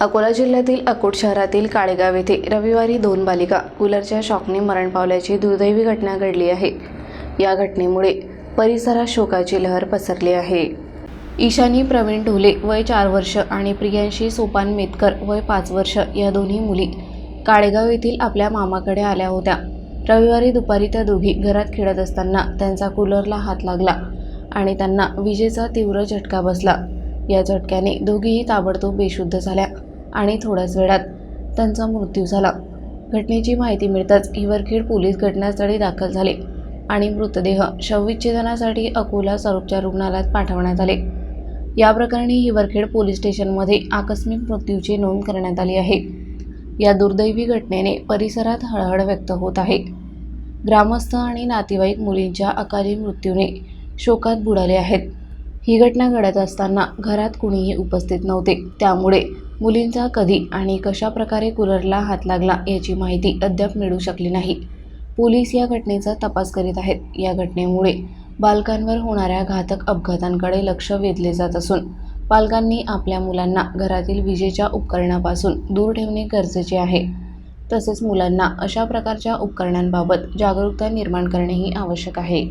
अकोला जिल्ह्यातील अकोट शहरातील काळेगाव येथे रविवारी दोन बालिका कूलरच्या शॉकने मरण पावल्याची दुर्दैवी घटना घडली आहे. या घटनेमुळे परिसरात शोकाची लहर पसरली आहे. ईशानी प्रवीण ढोले वय चार वर्ष आणि प्रियांशी सोपान मेतकर वय पाच वर्ष या दोन्ही मुली काळेगाव येथील आपल्या मामाकडे आल्या होत्या. रविवारी दुपारी त्या दोघी घरात खेळत असताना त्यांचा कूलरला हात लागला आणि त्यांना विजेचा तीव्र झटका बसला. या झटक्याने दोघीही ताबडतोब बेशुद्ध झाल्या. आणि थोड्याच वेळात त्यांचा मृत्यू झाला. घटनेची माहिती मिळताच हिवरखेड पोलीस घटनास्थळी दाखल झाले आणि मृतदेह शवविच्छेदनासाठी अकोला सरोपच्या रुग्णालयात पाठवण्यात आले. या प्रकरणी हिवरखेड पोलीस स्टेशनमध्ये आकस्मिक मृत्यूची नोंद करण्यात आली आहे. या दुर्दैवी घटनेने परिसरात हळहळ व्यक्त होत आहे. ग्रामस्थ आणि नातेवाईक मुलींच्या अकाली मृत्यूने शोकात बुडाले आहेत. ही घटना घडत असताना घरात कुणीही उपस्थित नव्हते. त्यामुळे मुलींचा कधी आणि कशा प्रकारे कूलरला हात लागला याची माहिती अद्याप मिळू शकली नाही. पोलीस या घटनेचा तपास करीत आहेत. या घटनेमुळे बालकांवर होणाऱ्या घातक अपघातांकडे लक्ष वेधले जात असून पालकांनी आपल्या मुलांना घरातील विजेच्या उपकरणापासून दूर ठेवणे गरजेचे आहे. तसेच मुलांना अशा प्रकारच्या उपकरणांबाबत जागरूकता निर्माण करणेही आवश्यक आहे.